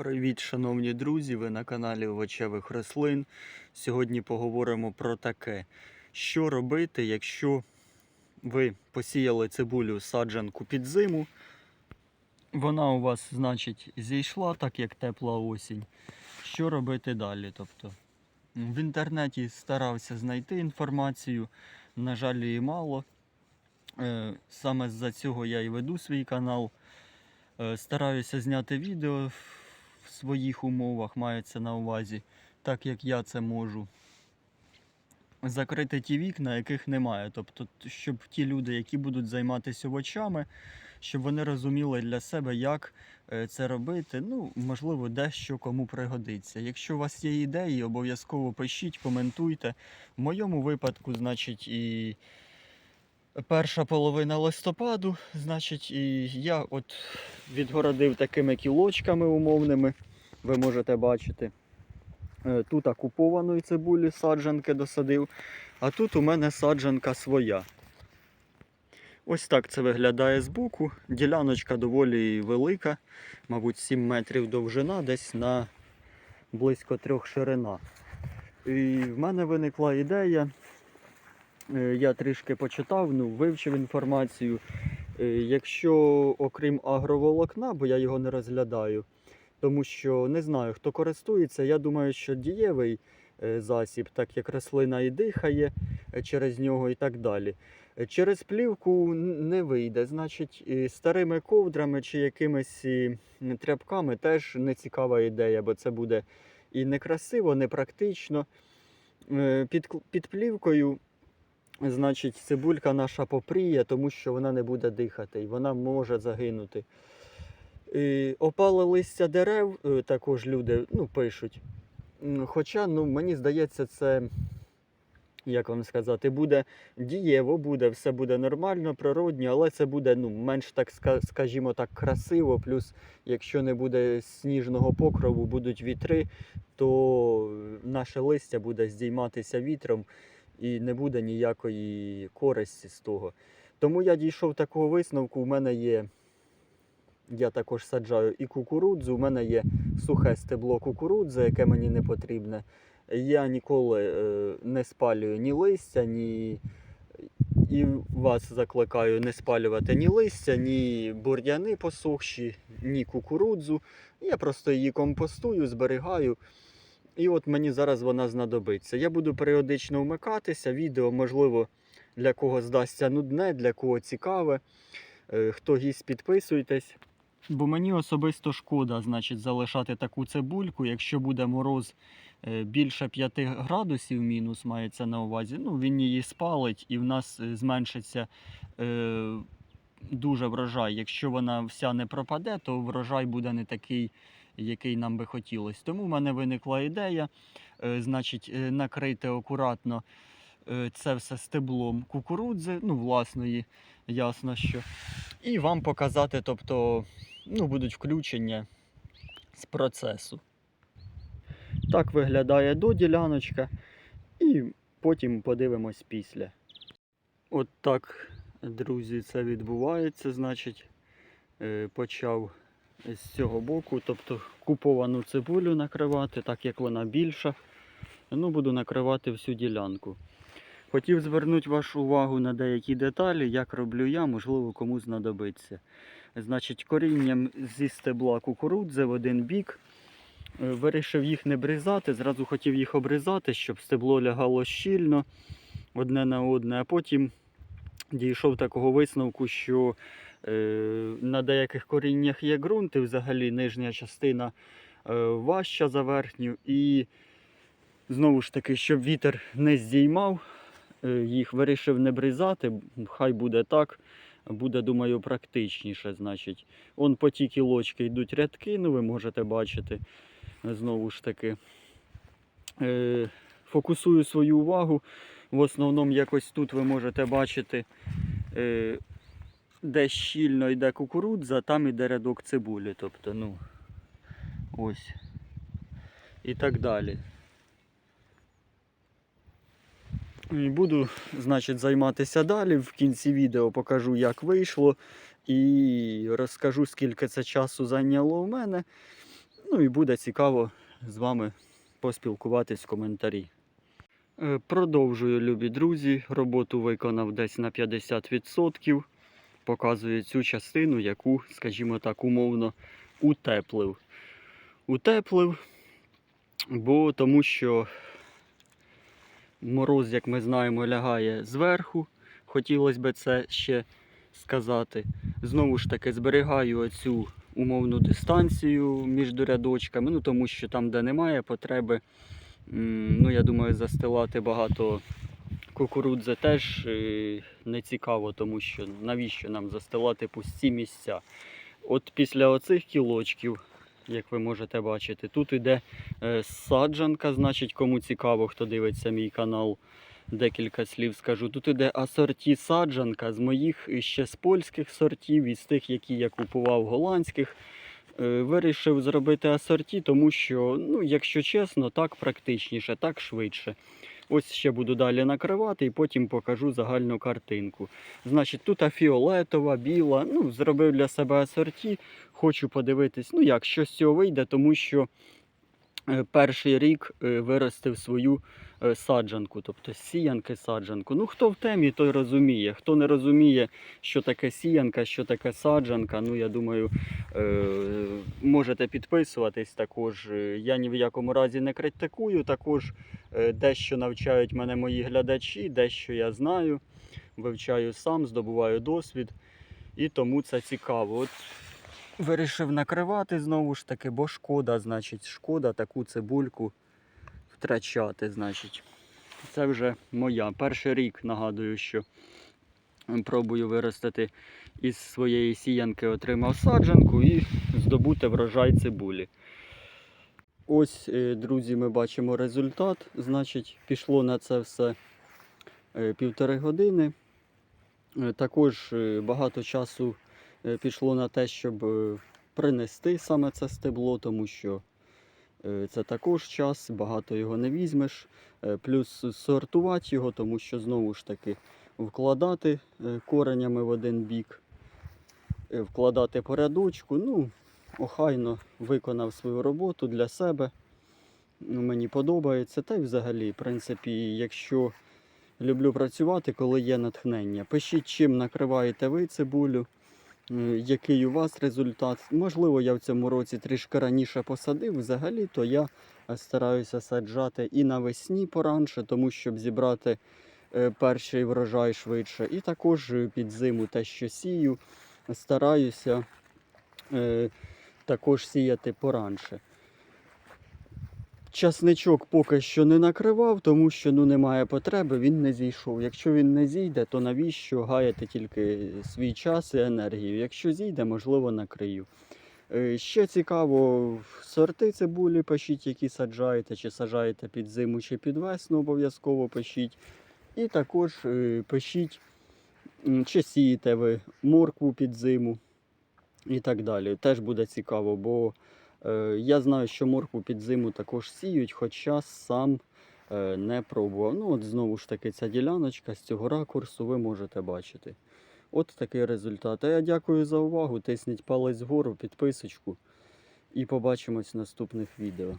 Привіт, шановні друзі! Ви на каналі Овочевих рослин. Сьогодні поговоримо про таке, що робити, якщо ви посіяли цибулю саджанку під зиму. Вона у вас, значить, зійшла, так як тепла осінь. Що робити далі? Тобто, в інтернеті старався знайти інформацію, на жаль, її мало. Е, Саме з-за цього я і веду свій канал. Е, Стараюся зняти відео в своїх умовах, мається на увазі, так як я це можу. Закрити ті вікна, яких немає. Тобто, щоб ті люди, які будуть займатися овочами, щоб вони розуміли для себе, як е, це робити. Ну, можливо, дещо кому пригодиться. Якщо у вас є ідеї, обов'язково пишіть, коментуйте. В моєму випадку, значить, і перша половина листопаду, значить, і я от відгородив такими кілочками умовними. Ви можете бачити. Е, Тут окупованої цибулі саджанки досадив, а тут у мене саджанка своя. Ось так це виглядає збоку. Діляночка доволі велика, мабуть, 7 метрів довжина, десь на близько трьох ширина. І в мене виникла ідея. Е, Я трішки почитав, ну, вивчив інформацію. Е, Якщо окрім агроволокна, бо я його не розглядаю, тому що не знаю, хто користується, я думаю, що дієвий е, засіб, так як рослина і дихає через нього і так далі. Через плівку не вийде. Значить, старими ковдрами чи якимись тряпками теж не цікава ідея, бо це буде і некрасиво, непрактично. Під, під плівкою значить, цибулька наша попріє, тому що вона не буде дихати і вона може загинути. І опале листя дерев е, також люди ну, пишуть. Хоча, ну, мені здається, це, як вам сказати, буде дієво, буде, все буде нормально, природньо, але це буде ну, менш так, скажімо так, красиво. Плюс, якщо не буде сніжного покрову, будуть вітри, то е, наше листя буде здійматися вітром і не буде ніякої користі з того. Тому я дійшов такого висновку. У мене є, я також саджаю і кукурудзу, у мене є сухе стебло кукурудзи, яке мені не потрібне. Я ніколи е, не спалюю ні листя, ні. І вас закликаю не спалювати ні листя, ні бур'яни посохші, ні кукурудзу. Я просто її компостую, зберігаю. І от мені зараз вона знадобиться. Я буду періодично вмикатися. Відео, можливо, для кого здасться нудне, для кого цікаве. Е, Хто гість, підписуйтесь. Бо мені особисто шкода, значить, залишати таку цибульку, якщо буде мороз е, більше 5 градусів мінус мається на увазі. Ну, він її спалить і в нас е, зменшиться е, дуже врожай. Якщо вона вся не пропаде, то врожай буде не такий, який нам би хотілося. Тому в мене виникла ідея, е, значить, е, накрити акуратно е, це все стеблом кукурудзи, ну, власної, ясно що. І вам показати, тобто, ну, будуть включення з процесу. Так виглядає до діляночка, і потім подивимось після. От так, друзі, це відбувається. Значить, почав з цього боку, тобто куповану цибулю накривати, так як вона більша. Ну, буду накривати всю ділянку. Хотів звернути вашу увагу на деякі деталі, як роблю я, можливо, кому знадобиться. Значить, корінням зі стебла кукурудзи в один бік. Е, Вирішив їх не бризати, зразу хотів їх обрізати, щоб стебло лягало щільно одне на одне, а потім дійшов такого висновку, що е, на деяких коріннях є ґрунт, і взагалі нижня частина е, важча за верхню. І знову ж таки, щоб вітер не здіймав, е, їх вирішив не бризати, хай буде так. Буде, думаю, практичніше. Значить, он по ті кілочки йдуть рядки, ну ви можете бачити. Знову ж таки. Фокусую свою увагу. В основному якось тут ви можете бачити, е, де щільно йде кукурудза, там іде рядок цибулі. Тобто, ну, ось. І так далі. І буду, значить, займатися далі. В кінці відео покажу, як вийшло. І розкажу, скільки це часу зайняло у мене. Ну і буде цікаво з вами поспілкуватись в коментарі. Е, Продовжую, любі друзі. Роботу виконав десь на 50%. Показую цю частину, яку, скажімо так, умовно утеплив. Утеплив, бо тому що мороз, як ми знаємо, лягає зверху. Хотілося б це ще сказати. Знову ж таки, зберігаю оцю умовну дистанцію між рядочками, ну тому що там, де немає потреби, ну я думаю, застилати багато кукурудзи теж е, не цікаво, тому що навіщо нам застилати пусті місця. От після оцих кілочків, як ви можете бачити, тут іде е, саджанка, значить, кому цікаво, хто дивиться мій канал, декілька слів скажу. Тут іде асорті саджанка з моїх ще з польських сортів, і з тих, які я купував голландських. Е, Вирішив зробити асорті, тому що, ну, якщо чесно, так практичніше, так швидше. Ось ще буду далі накривати і потім покажу загальну картинку. Значить, тут фіолетова, біла. Ну, зробив для себе асорті. Хочу подивитись, ну як, що з цього вийде, тому що перший рік е, виростив свою е, саджанку, тобто сіянки саджанку. Ну, хто в темі, той розуміє. Хто не розуміє, що таке сіянка, що таке саджанка, ну я думаю, е, можете підписуватись також. Е, Я ні в якому разі не критикую. Також е, дещо навчають мене мої глядачі, дещо я знаю, вивчаю сам, здобуваю досвід. І тому це цікаво. От вирішив накривати знову ж таки, бо шкода, значить, шкода таку цибульку втрачати, значить. Це вже моя. Перший рік нагадую, що пробую виростити із своєї сіянки, отримав саджанку і здобути врожай цибулі. Ось, е, друзі, ми бачимо результат. Значить, пішло на це все е, півтори години. Е, Також багато часу пішло на те, щоб е, принести саме це стебло, тому що е, це також час, багато його не візьмеш. Е, Плюс сортувати його, тому що знову ж таки вкладати е, коренями в один бік, е, вкладати по рядочку. Ну, охайно виконав свою роботу для себе. Ну, Мені подобається. Та й взагалі, в принципі, якщо люблю працювати, коли є натхнення. Пишіть, чим накриваєте ви цибулю, е, який у вас результат. Можливо, я в цьому році трішки раніше посадив. Взагалі, то я е, стараюся саджати і навесні поранше, тому щоб зібрати е, перший врожай швидше. І також е, під зиму те, що сію, стараюся також сіяти поранше. Часничок поки що не накривав, тому що ну, немає потреби, він не зійшов. Якщо він не зійде, то навіщо гаяти тільки свій час і енергію? Якщо зійде, можливо, накрию. Е, Ще цікаво, сорти цибулі пишіть, які саджаєте, чи саджаєте під зиму, чи під весну, обов'язково пишіть. І також е, пишіть, чи сієте ви моркву під зиму і так далі. Теж буде цікаво, бо я знаю, що моркву під зиму також сіють, хоча сам е, не пробував. Ну, от знову ж таки, ця діляночка з цього ракурсу ви можете бачити. От такий результат. А я дякую за увагу. Тисніть палець вгору, підписочку і побачимось в наступних відео.